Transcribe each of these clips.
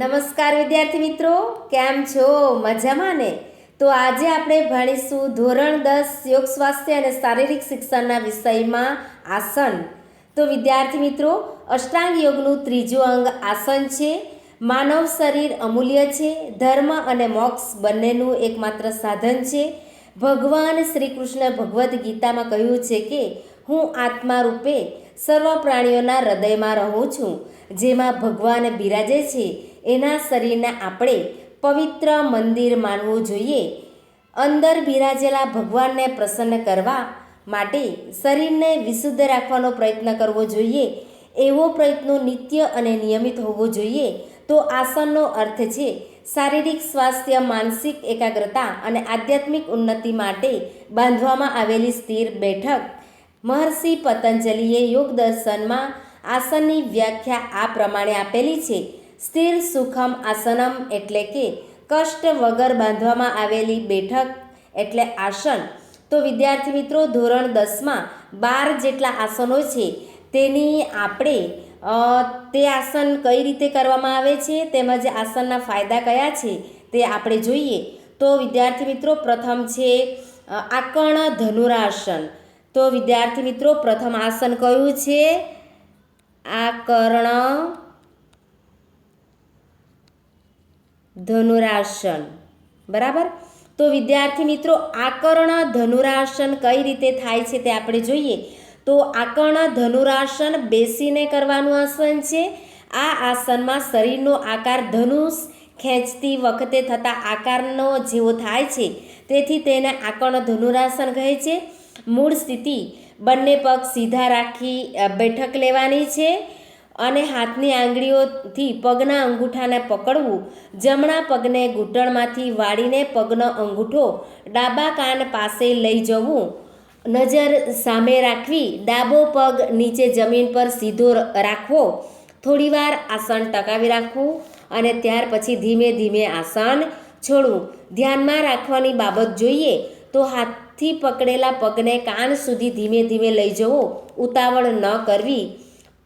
નમસ્કાર વિદ્યાર્થી મિત્રો, કેમ છો? મજામાં ને? તો આજે આપણે ભણીશું ધોરણ દસ યોગ સ્વાસ્થ્ય અને શારીરિક શિક્ષણના વિષયમાં આસન. તો વિદ્યાર્થી મિત્રો, અષ્ટાંગ યોગનું ત્રીજું અંગ આસન છે. માનવ શરીર અમૂલ્ય છે. ધર્મ અને મોક્ષ બંનેનું એકમાત્ર સાધન છે. ભગવાન શ્રી કૃષ્ણ ભગવદ્ ગીતામાં કહ્યું છે કે, હું આત્મા રૂપે સર્વ પ્રાણીઓના હૃદયમાં રહું છું, જેમાં ભગવાન બિરાજે છે. એના શરીરને આપણે પવિત્ર મંદિર માનવું જોઈએ. અંદર બિરાજેલા ભગવાનને પ્રસન્ન કરવા માટે શરીરને વિશુદ્ધ રાખવાનો પ્રયત્ન કરવો જોઈએ. એવો પ્રયત્નો નિત્ય અને નિયમિત હોવો જોઈએ. તો આસનનો અર્થ છે શારીરિક સ્વાસ્થ્ય, માનસિક એકાગ્રતા અને આધ્યાત્મિક ઉન્નતિ માટે બાંધવામાં આવેલી સ્થિર બેઠક. મહર્ષિ પતંજલિએ યોગ દર્શનમાં આસનની વ્યાખ્યા આ પ્રમાણે આપેલી છે. સ્થિર સુખમ આસનમ એટલે કે કષ્ટ વગર બાંધવામાં આવેલી બેઠક એટલે આસન. તો વિદ્યાર્થી મિત્રો, ધોરણ દસમાં બાર જેટલા આસનો છે, તેની આપણે તે આસન કઈ રીતે કરવામાં આવે છે, તેમજ આસનના ફાયદા કયા છે, તે આપણે જોઈએ. તો વિદ્યાર્થી મિત્રો, પ્રથમ છે આકર્ણ ધનુરાસન. તો વિદ્યાર્થી મિત્રો, પ્રથમ આસન કયું છે? આકર્ણ ધનુરાસન. બરાબર? તો વિદ્યાર્થી મિત્રો, આકર્ણ ધનુરાસન કઈ રીતે થાય છે તે આપણે જોઈએ. તો આકર્ણ ધનુરાસન બેસીને કરવાનું આસન છે. આ આસનમાં શરીરનો આકાર ધનુષ ખેંચતી વખતે થતા આકારનો જેવો થાય છે. તેથી તેને આકર્ણ ધનુરાસન કહે છે. મૂળ સ્થિતિ, બંને પગ સીધા રાખી બેઠક લેવાની છે. અને હાથની આંગળીઓથી પગના અંગૂઠાને પકડવું. જમણા પગને ઘૂંટણમાંથી વાળીને પગનો અંગૂઠો ડાબા કાન પાસે લઈ જવું. નજર સામે રાખવી. ડાબો પગ નીચે જમીન પર સીધો રાખવો. થોડીવાર આસન ટકાવી રાખવું અને ત્યાર પછી ધીમે ધીમે આસન છોડવું. ધ્યાનમાં રાખવાની બાબત જોઈએ તો હાથથી પકડેલા પગને કાન સુધી ધીમે ધીમે લઈ જવો. ઉતાવળ ન કરવી.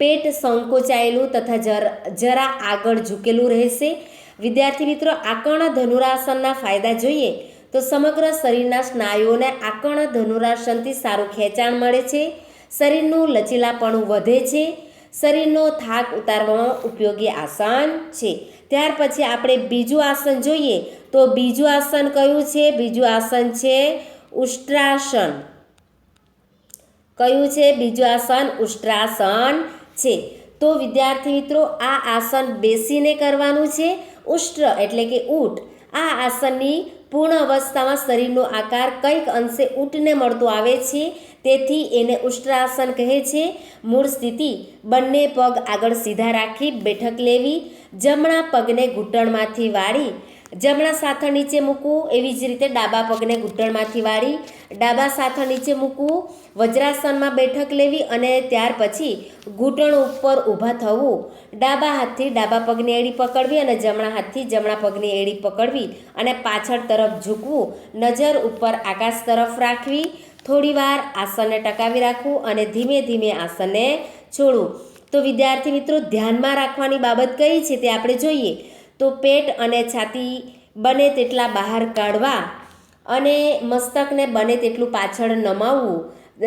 પેટ સંકોચાયેલું તથા જર આગળ ઝૂકેલું રહેશે. વિદ્યાર્થી મિત્રો, આકર્ણ ધનુરાસનના ફાયદા જોઈએ તો સમગ્ર શરીરના સ્નાયુઓને આકર્ણ ધનુરાસનથી સારું ખેંચાણ મળે છે. શરીરનું લચીલાપણું વધે છે. શરીરનો થાક ઉતારવામાં ઉપયોગી આસન છે. ત્યાર પછી આપણે બીજું આસન જોઈએ તો બીજું આસન કયું છે? બીજું આસન છે ઉષ્ટ્રાસન. કયું છે? બીજું આસન ઉષ્ટ્રાસન. છે. તો વિદ્યાર્થી મિત્રો, આ આસન બેસીને કરવાનું છે. ઉષ્ટ્ર એટલે કે ઊંટ. આ આસનની પૂર્ણ અવસ્થામાં શરીરનો આકાર કંઈક અંશે ઊંટને મળતો આવે છે. તેથી એને ઉષ્ટ્રાસન કહે છે. મૂળ સ્થિતિ, બંને પગ આગળ સીધા રાખી બેઠક લેવી. જમણા પગને ઘૂંટણમાંથી વાળી જમણા સાથળ નીચે મૂકવું, એવી જ રીતે ડાબા પગને ઘૂંટણમાંથી વાળી, ડાબા સાથળ નીચે મૂકવું, વજ્રાસનમાં બેઠક લેવી અને ત્યાર પછી ઘૂંટણ ઉપર ઊભા થવું. ડાબા હાથથી ડાબા પગની એડી પકડવી અને જમણા હાથથી જમણા પગની એડી પકડવી અને પાછળ તરફ ઝૂકવું. નજર ઉપર આકાશ તરફ રાખવી. થોડીવાર આસનને ટકાવી રાખવું અને ધીમે ધીમે આસનને છોડવું. તો વિદ્યાર્થી મિત્રો, ધ્યાનમાં રાખવાની બાબત કઈ છે તે આપણે જોઈએ. તો પેટ અને છાતી બને તેટલા બહાર કાઢવા અને મસ્તકને બને તેટલું પાછળ નમાવવું,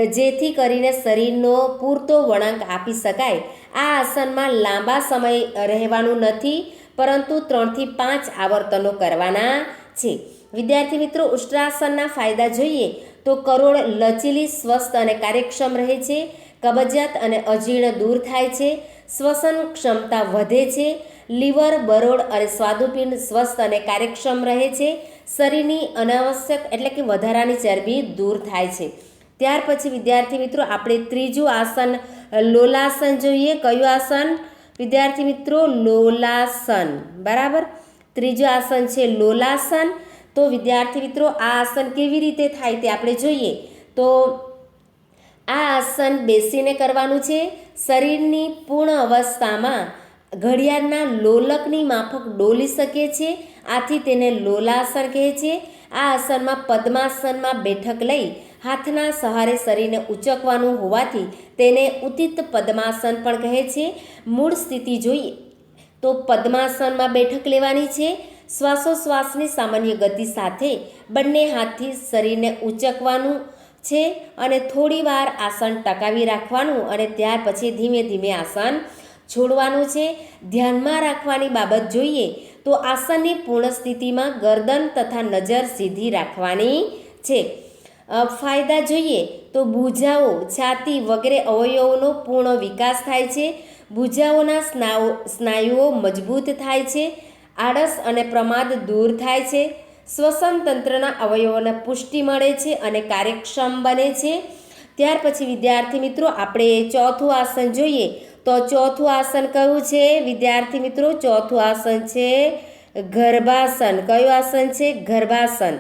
જેથી કરીને શરીરનો પૂરતો વળાંક આપી શકાય. આ આસનમાં લાંબા સમય રહેવાનું નથી, પરંતુ ત્રણથી પાંચ આવર્તનો કરવાના છે. વિદ્યાર્થી મિત્રો, ઉષ્ટ્રાસનના ફાયદા જોઈએ તો કરોડ લચીલી, સ્વસ્થ અને કાર્યક્ષમ રહે છે, કબજિયાત અને અજીર્ણ દૂર થાય છે શ્વસન ક્ષમતા વધે છે લીવર, બરોડ અને સ્વાદુપિંડ સ્વસ્થ અને કાર્યક્ષમ રહે છે. શરીરની અનાવશ્યક એટલે કે વધારાની ચરબી દૂર થાય છે. ત્યાર પછી વિદ્યાર્થી મિત્રો, આપણે ત્રીજું આસન, લોલાસન જોઈએ. કયું આસન? વિદ્યાર્થી મિત્રો, લોલાસન. બરાબર? ત્રીજું આસન છે લોલાસન. તો વિદ્યાર્થી મિત્રો, આ આસન કેવી રીતે થાય તે આપણે જોઈએ. તો આ આસન બેસીને કરવાનું છે. શરીરની પૂર્ણ અવસ્થામાં ઘડિયાળના લોલકની માફક ડોલી શકે છે, આથી તેને લોલાસન કહે છે. આ આસનમાં પદ્માસનમાં બેઠક લઈ હાથના સહારે શરીરને ઉચકવાનું હોવાથી તેને ઉતિત પદ્માસન પણ કહે છે. મૂળ સ્થિતિ જોઈએ તો પદ્માસનમાં બેઠક લેવાની છે. શ્વાસોશ્વાસની સામાન્ય ગતિ સાથે બંને હાથથી શરીરને ઉચકવાનું છે અને થોડીવાર આસન ટકાવી રાખવાનું અને ત્યાર પછી ધીમે ધીમે આસન છોડવાનું છે. ધ્યાનમાં રાખવાની બાબત જોઈએ તો આસનની પૂર્ણ સ્થિતિમાં ગરદન તથા નજર સીધી રાખવાની છે. ફાયદા જોઈએ તો ભૂજાઓ, છાતી વગેરે અવયવોનો પૂર્ણ વિકાસ થાય છે. ભૂજાઓના સ્નાયુ, સ્નાયુઓ મજબૂત થાય છે. આળસ અને પ્રમાદ દૂર થાય છે. શ્વસન તંત્રના અવયવોને પુષ્ટિ મળે છે અને કાર્યક્ષમ બને છે. ત્યાર પછી વિદ્યાર્થી મિત્રો, આપણે ચોથું આસન જોઈએ તો ચોથું આસન કયું છે? વિદ્યાર્થી મિત્રો, ચોથું આસન છે ગર્ભાસન. કયું આસન છે? ગર્ભાસન.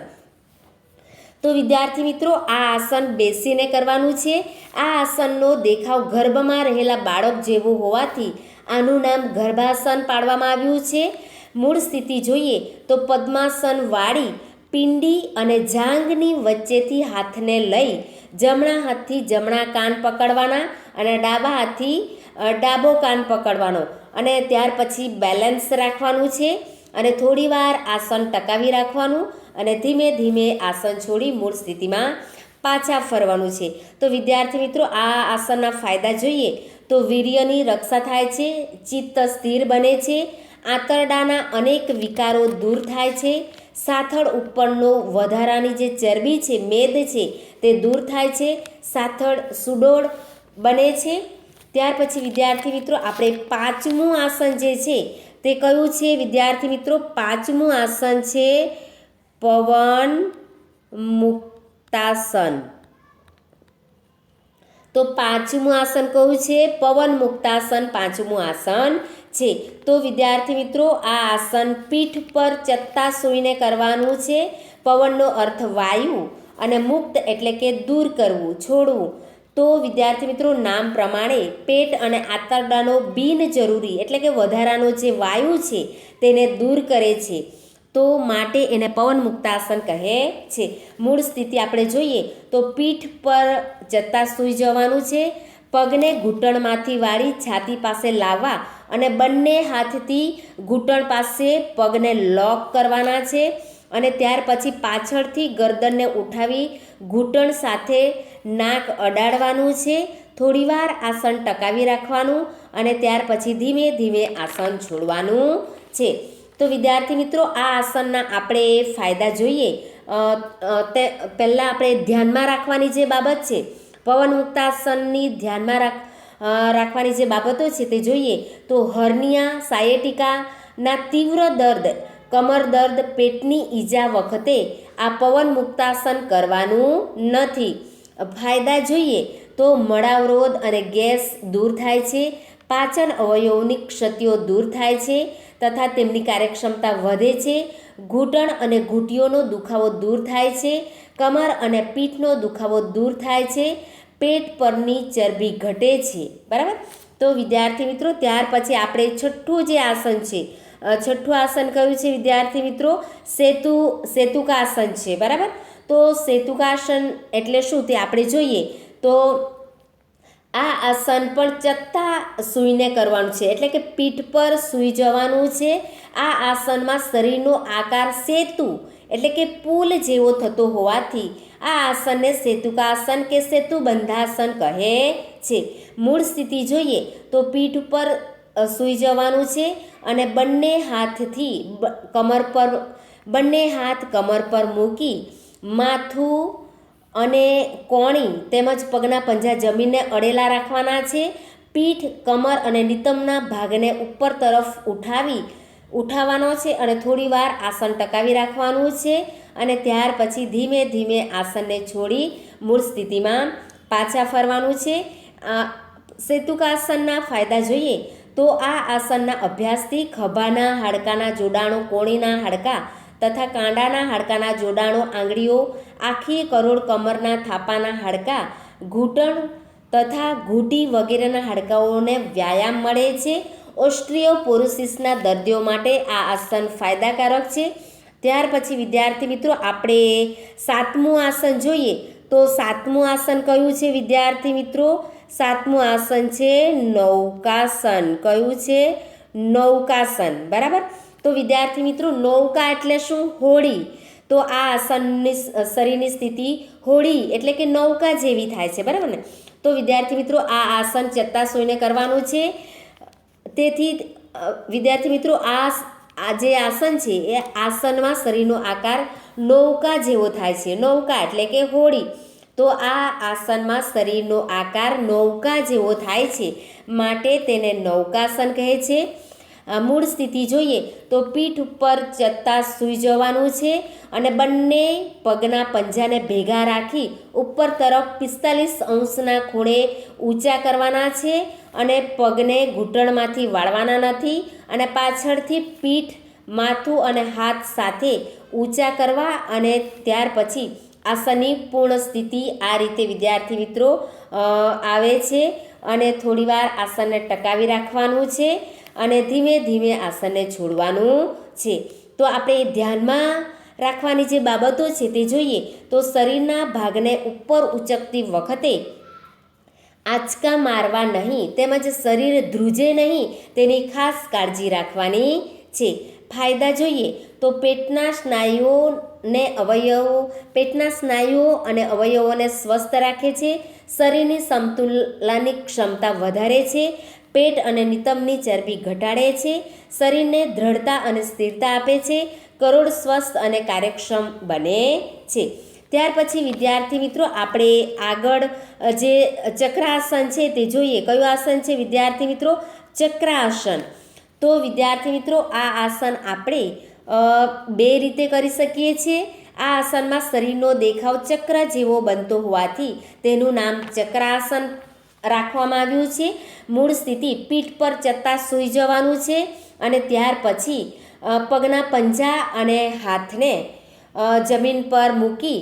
તો વિદ્યાર્થી મિત્રો, આ આસન બેસીને કરવાનું છે. આ આસનનો દેખાવ ગર્ભમાં રહેલા બાળક જેવો હોવાથી આનું નામ ગર્ભાસન પાડવામાં આવ્યું છે. મૂળ સ્થિતિ જોઈએ તો પદ્માસન વાળી પિંડી અને જાંઘની વચ્ચેથી હાથને લઈ જમણા હાથથી જમણા કાન પકડવાના અને ડાબા હાથથી ડાબો કાન પકડવાનો અને ત્યાર પછી બેલેન્સ રાખવાનું છે અને થોડીવાર આસન ટકાવી રાખવાનું અને ધીમે ધીમે આસન છોડી મૂળ સ્થિતિમાં પાછા ફરવાનું છે. તો વિદ્યાર્થી મિત્રો, આ આસનના ફાયદા જોઈએ તો વીર્યની રક્ષા થાય છે, ચિત્ત સ્થિર બને છે, આંતરડાના અનેક વિકારો દૂર થાય છે, સાથળ ઉપરનો વધારાની જે ચરબી છે, મેદ છે તે દૂર થાય છે, સાથળ સુડોળ બને છે ત્યાર પછી વિદ્યાર્થી મિત્રો, આપણે પાંચમું આસન જે છે, તે કયું છે? વિદ્યાર્થી મિત્રો, પાંચમું આસન છે, પવન મુક્તાસન. તો પાંચમું આસન કયું છે? પવન મુક્તાસન પાંચમું આસન છે. તો વિદ્યાર્થી મિત્રો, આ આસન પીઠ પર ચત્તા સૂઈને કરવાનું છે. પવનનો અર્થ વાયુ અને મુક્ત એટલે કે દૂર કરવું, છોડવું. તો વિદ્યાર્થી મિત્રો, નામ પ્રમાણે પેટ અને આંતરડાનો બિનજરૂરી એટલે કે વધારાનો જે વાયુ છે તેને દૂર કરે છે. તો માટે એને પવન મુક્તાસન કહે છે. મૂળ સ્થિતિ આપણે જોઈએ તો પીઠ પર જતાં સૂઈ જવાનું છે, પગને ઘૂંટણમાંથી વાળી છાતી પાસે લાવવા અને બંને હાથથી ઘૂંટણ પાસે પગને લોક કરવાના છે. અને ત્યાર પછી પાછળથી ગરદનને ઉઠાવી ઘૂંટણ સાથે નાક અડાડવાનું છે. થોડીવાર આસન ટકાવી રાખવાનું અને ત્યાર પછી ધીમે ધીમે આસન છોડવાનું છે. તો વિદ્યાર્થી મિત્રો, આ આસનના આપણે ફાયદા જોઈએ. તે પહેલાં આપણે ધ્યાનમાં રાખવાની જે બાબત છે, પવન મુક્તાસનની ધ્યાનમાં રાખ રાખવાની જે બાબતો છે તે જોઈએ. તો હર્નિયા, સાયેટિકાના તીવ્ર દર્દ કમર દર્દ પેટની ઈજા વખતે આ પવન મુક્તાસન કરવાનું નથી. ફાયદા જોઈએ તો મળાવરોધ અને ગેસ દૂર થાય છે, પાચન અવયવોની ક્ષતિઓ દૂર થાય છે તથા તેમની કાર્યક્ષમતા વધે છે. ઘૂંટણ અને ઘૂંટીઓનો દુખાવો દૂર થાય છે, કમર અને પીઠનો દુખાવો દૂર થાય છે, પેટ પરની ચરબી ઘટે છે. બરાબર? તો વિદ્યાર્થી મિત્રો, ત્યાર પછી આપણે છઠ્ઠું જે આસન છે છઠ્ઠું આસન કયું છે? વિદ્યાર્થી મિત્રો સેતુ સેતુકાસન છે બરાબર? તો સેતુકાસન એટલે શું? તે આપણે જોઈએ. તો આ આસન પણ ચત્તા સૂઈને કરવાનું છે. એટલે કે પીઠ પર સૂઈ જવાનું છે. આ આસનમાં શરીરનો આકાર સેતુ એટલે કે પુલ જેવો થતો હોવાથી આ આસનને સેતુકાસન કે સેતુ બંધાસન કહે છે. મૂળ સ્થિતિ જોઈએ તો પીઠ ઉપર અ, સૂઈ જવાનું છે અને બંને હાથથી કમર પર, બંને હાથ કમર પર મૂકી માથું અને કોણી તેમજ પગના પંજા જમીનને અડેલા રાખવાના છે. પીઠ કમર અને નિતમના ભાગને ઉપર તરફ ઉઠાવી, ઉઠાવવાનો છે અને થોડીવાર આસન ટકાવી રાખવાનું છે અને ત્યાર પછી ધીમે ધીમે આસનને છોડી મૂળ સ્થિતિમાં પાછા ફરવાનું છે. આ સેતુકાસનના ફાયદા જોઈએ. તો આ આસનના અભ્યાસથી ખભાના હાડકાના જોડાણો, કોણીના હાડકા તથા કાંડાના હાડકાના જોડાણો, આંગળીઓ, આખી કરોડ કમરના થાપાના હાડકા, ઘૂંટણ તથા ઘૂંટી વગેરેના હાડકાઓને વ્યાયામ મળે છે. ઓસ્ટ્રિયોપોરોસિસના દર્દીઓ માટે આ આસન ફાયદાકારક છે. ત્યાર પછી વિદ્યાર્થી મિત્રો, આપણે સાતમું આસન જોઈએ. તો સાતમું આસન કયું છે વિદ્યાર્થી મિત્રો? સાતમું આસન છે, નૌકાસન. કયું છે? નૌકાસન. બરાબર? તો વિદ્યાર્થી મિત્રો, નૌકા એટલે શું? હોળી તો આ આસનની શરીરની સ્થિતિ હોળી એટલે કે નૌકા જેવી થાય છે. બરાબર ને? તો વિદ્યાર્થી મિત્રો, આ આસન ચત્તાસોઈને કરવાનું છે. તેથી વિદ્યાર્થી મિત્રો, આ આ જે આસન છે, એ આસનમાં શરીરનો આકાર નૌકા જેવો થાય છે. નૌકા એટલે કે હોડી. તો આ આસનમાં શરીરનો આકાર નૌકા જેવો થાય છે. માટે તેને નૌકાસન કહે છે. મૂળ સ્થિતિ જોઈએ તો પીઠ ઉપર ચત્તા સૂઈ જવાનું છે અને બંને પગના પંજાને ભેગા રાખી ઉપર તરફ પિસ્તાલીસ અંશના ખૂણે ઊંચા કરવાના છે અને પગને ઘૂંટણમાંથી વાળવાના નથી અને પાછળથી પીઠ, માથું અને હાથ સાથે ઊંચા કરવા અને ત્યાર પછી આસનની પૂર્ણ સ્થિતિ આ રીતે વિદ્યાર્થી મિત્રો આવે છે અને થોડીવાર આસનને ટકાવી રાખવાનું છે અને ધીમે ધીમે આસનને છોડવાનું છે. તો આપણે ધ્યાનમાં રાખવાની જે બાબતો છે તે જોઈએ તો શરીરના ભાગને ઉપર ઉચકતી વખતે આંચકા મારવા નહીં તેમજ શરીર ધ્રુજે નહીં તેની ખાસ કાળજી રાખવાની છે. ફાયદા જોઈએ તો પેટના સ્નાયુઓને અવયવો, પેટના સ્નાયુઓ અને અવયવોને સ્વસ્થ રાખે છે. શરીરની સમતુલાની ક્ષમતા વધારે છે. પેટ અને નિતંબની ચરબી ઘટાડે છે. શરીરને દ્રઢતા અને સ્થિરતા આપે છે. કરોડ સ્વસ્થ અને કાર્યક્ષમ બને છે. ત્યાર પછી, વિદ્યાર્થી મિત્રો, આપણે આગળ જે ચક્રાસન છે તે જોઈએ. કયું આસન છે, વિદ્યાર્થી મિત્રો? ચક્રાસન. તો વિદ્યાર્થી મિત્રો, આ આસન આપણે બે રીતે કરી શકીએ છીએ. આ આસનમાં શરીરનો દેખાવ ચક્ર જેવો બનતો હોવાથી તેનું નામ ચક્રાસન રાખવામાં આવ્યું છે. મૂળ સ્થિતિ પીઠ પર ચત્તા સૂઈ જવાનું છે અને ત્યાર પછી પગના પંજા અને હાથને જમીન પર મૂકી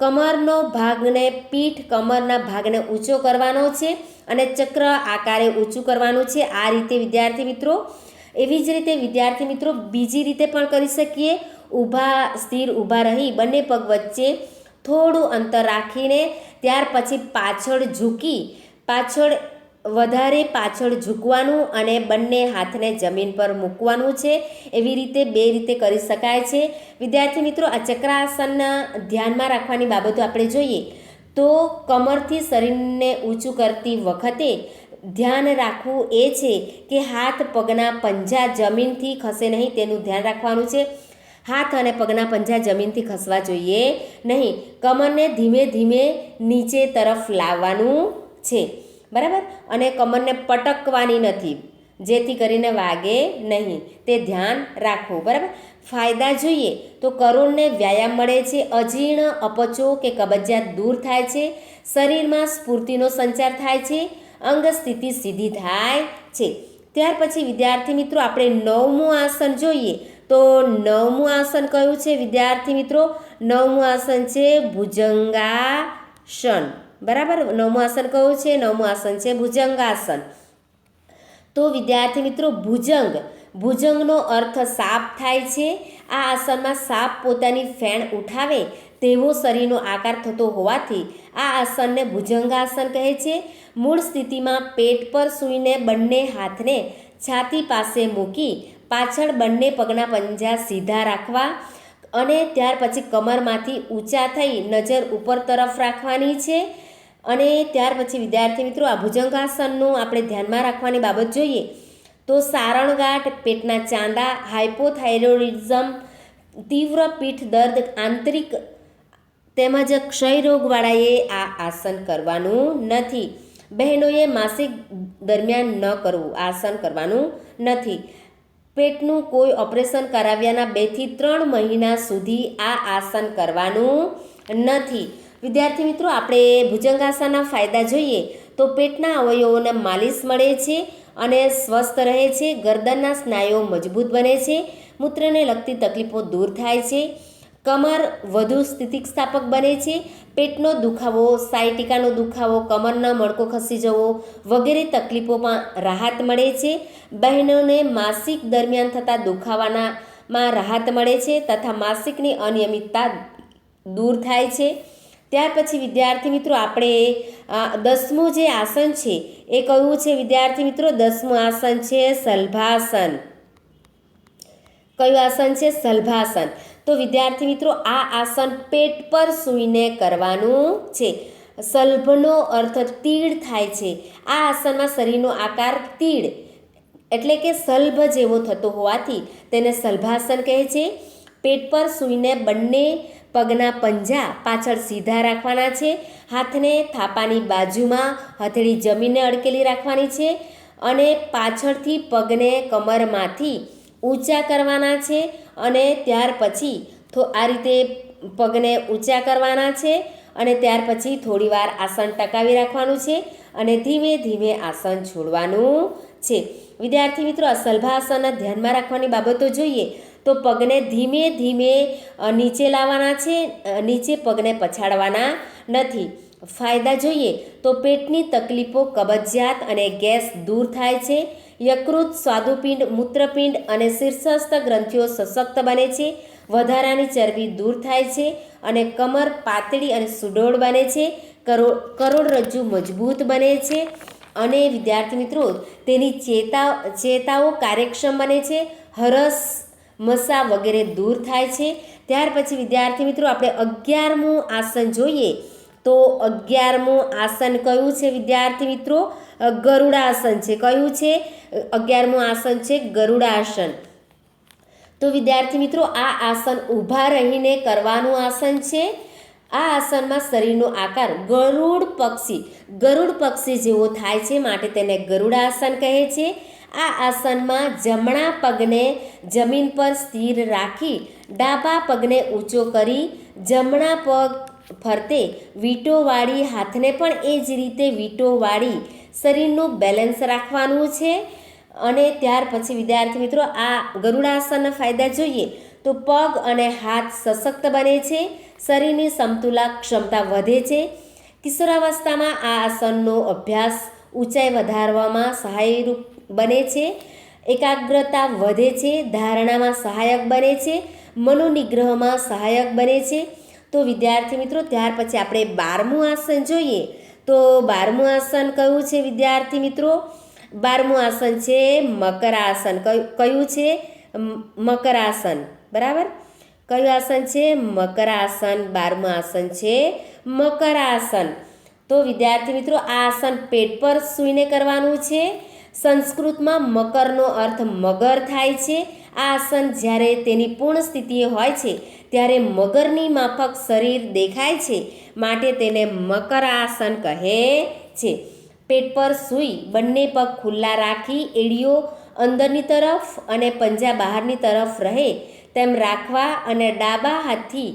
કમરનો ભાગને પીઠ કમરના ભાગને ઊંચો કરવાનો છે અને ચક્ર આકારે ઊંચું કરવાનું છે. આ રીતે વિદ્યાર્થી મિત્રો એવી જ રીતે વિદ્યાર્થી મિત્રો બીજી રીતે પણ કરી શકીએ. ઊભા, સ્થિર, ઊભા રહી, બંને પગ વચ્ચે થોડું અંતર રાખીને ત્યાર પછી પાછળ ઝૂકી, પાછળ વધારે પાછળ ઝૂકવાનું અને બંને હાથને જમીન પર મૂકવાનું છે. એવી રીતે બે રીતે કરી શકાય છે. વિદ્યાર્થી મિત્રો, આ ચક્રાસનના ધ્યાનમાં રાખવાની બાબતો આપણે જોઈએ. તો કમરથી શરીરને ઊંચું કરતી વખતે ધ્યાન રાખવું એ છે કે હાથ પગના પંજા જમીનથી ખસે નહીં તેનું ધ્યાન રાખવાનું છે. હાથ અને પગના પંજા જમીનથી ખસવા જોઈએ નહીં. કમરને ધીમે ધીમે નીચે તરફ લાવવાનું છે. બરાબર? અને કમરને પટકવાની નથી, જેથી કરીને વાગે નહીં. તે ધ્યાન રાખવું. બરાબર? ફાયદા જોઈએ તો કરોડને વ્યાયામ મળે છે, અજીર્ણ, અપચો કે કબજિયાત દૂર થાય છે. શરીરમાં સ્ફૂર્તિનો સંચાર થાય છે. અંગ સ્થિતિ સીધી થાય છે. ત્યાર પછી વિદ્યાર્થી મિત્રો, આપણે નવમું આસન જોઈએ. તો નવમું આસન કયું છે વિદ્યાર્થી મિત્રો? નવમું આસન છે ભુજંગાસન. બરાબર? નવમું આસન કયું છે? નવમું આસન છે ભુજંગાસન. તો વિદ્યાર્થી મિત્રો, ભુજંગ. ભુજંગનો અર્થ સાપ થાય છે. આ આસનમાં સાપ પોતાની ફેણ ઉઠાવે તેવો શરીરનો આકાર થતો હોવાથી આ આસનને ભુજંગાસન કહે છે. મૂળ સ્થિતિમાં પેટ પર સૂઈને બંને હાથને છાતી પાસે મૂકી પાછળ બંને પગના પંજા સીધા રાખવા અને ત્યાર પછી કમરમાંથી ઊંચા થઈ નજર ઉપર તરફ રાખવાની છે. અને ત્યાર પછી વિદ્યાર્થી મિત્રો, આ ભુજંગાસનનું આપણે ધ્યાનમાં રાખવાની બાબત જોઈએ. તો સારણગાંઠ, પેટના ચાંદા હાઇપોથાઇરોઇડિઝમ તીવ્ર પીઠ દર્દ, આંતરિક તેમજ ક્ષયરોગવાળાએ આ આસન કરવાનું નથી. બહેનોએ માસિક દરમિયાન ન કરવું, આસન કરવાનું નથી. પેટનું કોઈ ઓપરેશન કરાવ્યાના બેથી ત્રણ મહિના સુધી આ આસન કરવાનું નથી. વિદ્યાર્થી મિત્રો, આપણે ભુજંગાસનના ફાયદા જોઈએ તો પેટના અવયવોને માલિશ મળે છે અને સ્વસ્થ રહે છે, ગરદનના સ્નાયુઓ મજબૂત બને છે, મૂત્રને લગતી તકલીફો દૂર થાય છે. કમર વધુ સ્થિતિસ્થાપક બને છે. પેટનો દુખાવો, સાયટિકાનો દુખાવો, કમરનો મણકો ખસી જવો વગેરે તકલીફોમાં રાહત મળે છે. બહેનોને માસિક દરમિયાન થતા દુખાવાના માં રાહત મળે છે તથા માસિકની અનિયમિતતા દૂર થાય છે. ત્યાર પછી વિદ્યાર્થી મિત્રો, આપણે દસમું જે આસન છે એ કયું છે? વિદ્યાર્થી મિત્રો, દસમું આસન છે સલભાસન. કયું આસન છે? સલભાસન. તો વિદ્યાર્થી મિત્રો, આ આસન પેટ પર સૂઈને કરવાનું છે. સલભનો અર્થ તીડ થાય છે. આ આસનમાં શરીરનો આકાર તીડ, એટલે કે સલભ જેવો થતો હોવાથી તેને સલભાસન કહે છે. પેટ પર સૂઈને બંને પગના પંજા પાછળ સીધા રાખવાના છે. હાથને થાપાની બાજુમાં હથેળી જમીને અડકેલી રાખવાની છે અને પાછળથી પગને કમરમાંથી ઊંચા કરવાના છે અને ત્યાર પછી તો આ રીતે પગને ઊંચા કરવાના છે અને ત્યાર પછી થોડીવાર આસન ટકાવી રાખવાનું છે અને ધીમે ધીમે આસન છોડવાનું છે. વિદ્યાર્થી મિત્રો સલભાસનના ધ્યાનમાં રાખવાની બાબતો જોઈએ તો પગને ધીમે ધીમે નીચે લાવવાના છે નીચે પગને પછાડવાના નથી. ફાયદા જોઈએ તો પેટની તકલીફો કબજિયાત અને ગેસ દૂર થાય છે. યકૃત સ્વાદુપિંડ, મૂત્રપિંડ અને શીર્ષસ્થ ગ્રંથિઓ સશક્ત બને છે. વધારાની ચરબી દૂર થાય છે અને કમર પાતળી અને સુડોળ બને છે. કરોડ કરોડરજ્જુ મજબૂત બને છે. અને વિદ્યાર્થી મિત્રો, તેની ચેતા, ચેતાઓ કાર્યક્ષમ બને છે. હરસ, મસા વગેરે દૂર થાય છે. ત્યાર પછી વિદ્યાર્થી મિત્રો, આપણે અગિયારમું આસન જોઈએ. તો અગિયારમું આસન કયું છે, વિદ્યાર્થી મિત્રો? ગરુડાસન છે. કયું છે? અગિયારમું આસન છે, ગરુડાસન. તો વિદ્યાર્થી મિત્રો, આ આસન ઊભા રહીને કરવાનું આસન છે. આ આસનમાં શરીરનો આકાર ગરુડ પક્ષી ગરુડ પક્ષી જેવો થાય છે માટે તેને ગરુડાસન કહે છે. આ આસનમાં જમણા પગને જમીન પર સ્થિર રાખી, ડાબા પગને ઊંચો કરી, જમણા પગ ફરતે વીંટો વાળી હાથને પણ એ જ રીતે વીંટો વાળી શરીરનું બેલેન્સ રાખવાનું છે. અને ત્યાર પછી વિદ્યાર્થી મિત્રો, આ ગરુડાસનના ફાયદા જોઈએ તો પગ અને હાથ સશક્ત બને છે, શરીરની સમતુલા ક્ષમતા વધે છે. કિશોરાવસ્થામાં આ આસનનો અભ્યાસ ઊંચાઈ વધારવામાં સહાયરૂપ બને છે. એકાગ્રતા વધે છે, ધારણામાં સહાયક બને છે, મનોનિગ્રહમાં સહાયક બને છે. તો વિદ્યાર્થી મિત્રો, ત્યાર પછી આપણે બારમું આસન જોઈએ. તો બારમું આસન કયું છે વિદ્યાર્થી મિત્રો? બારમું આસન છે મકરાસન. કયું છે? મકરાસન. બરાબર? કયું આસન છે? મકરાસન. બારમું આસન છે મકરાસન. તો વિદ્યાર્થી મિત્રો, આ આસન પેટ પર સૂઈને કરવાનું છે. સંસ્કૃતમાં મકરનો અર્થ મગર થાય છે. આ આસન જ્યારે તેની પૂર્ણ સ્થિતિએ હોય છે, ત્યારે મગરની માફક શરીર દેખાય છે. માટે તેને મકર આસન કહે છે. પેટ પર સૂઈ બંને પગ ખુલ્લા રાખી એડીઓ અંદરની તરફ અને પંજા બહારની તરફ રહે, તેમ રાખવા અને ડાબા હાથથી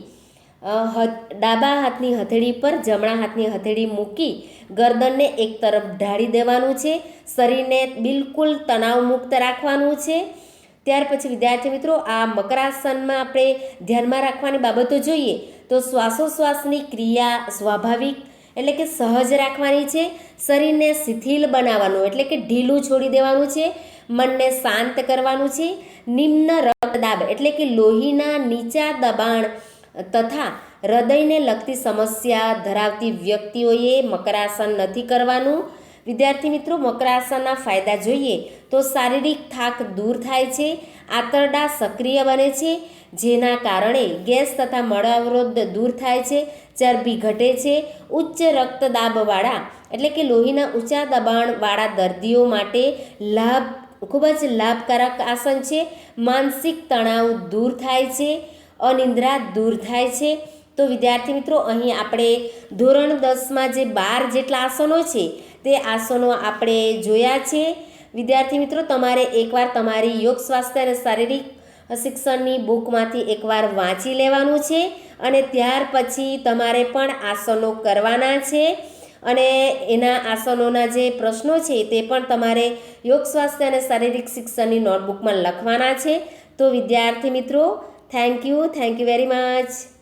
ડાબા હાથની હથેળી પર જમણા હાથની હથેળી મૂકી ગરદનને એક તરફ ઢાળી દેવાનું છે. શરીરને બિલકુલ તણાવ મુક્ત રાખવાનું છે. ત્યાર પછી વિદ્યાર્થી મિત્રો, આ મકરાસનમાં આપણે ધ્યાનમાં રાખવાની બાબતો જોઈએ. તો શ્વાસોશ્વાસની ક્રિયા સ્વાભાવિક એટલે કે સહજ રાખવાની છે. શરીરને શિથિલ બનાવવાનું એટલે કે ઢીલું છોડી દેવાનું છે. મનને શાંત કરવાનું છે. નિમ્ન રક્તદાબ એટલે કે લોહીના નીચા દબાણ તથા હૃદયને લગતી સમસ્યા ધરાવતી વ્યક્તિઓએ મકરાસન નથી કરવાનું. વિદ્યાર્થી મિત્રો મકરાસનના ફાયદા જોઈએ તો શારીરિક થાક દૂર થાય છે, આંતરડા સક્રિય બને છે, જેના કારણે ગેસ તથા મળાવરોધ દૂર થાય છે, ચરબી ઘટે છે, ઉચ્ચ રક્તદાબવાળા એટલે કે લોહીના ઊંચા દબાણવાળા દર્દીઓ માટે લાભ, ખૂબ જ લાભકારક આસન છે, માનસિક તણાવ દૂર થાય છે, અનિદ્રા દૂર થાય છે. તો વિદ્યાર્થી મિત્રો, અહીં આપણે ધોરણ દસમાં જે બાર જેટલા આસનો છે તે આસનો આપણે જોયા છે. વિદ્યાર્થી મિત્રો, તમારે એકવાર તમારી યોગ સ્વાસ્થ્ય અને શારીરિક શિક્ષણની બુકમાંથી એકવાર વાંચી લેવાનું છે અને ત્યાર પછી તમારે પણ આસનો કરવાના છે. અને એના આસનોના જે પ્રશ્નો છે તે પણ તમારે યોગ સ્વાસ્થ્ય અને શારીરિક શિક્ષણની નોટબુકમાં લખવાના છે. તો વિદ્યાર્થી મિત્રો, thank you thank you very much.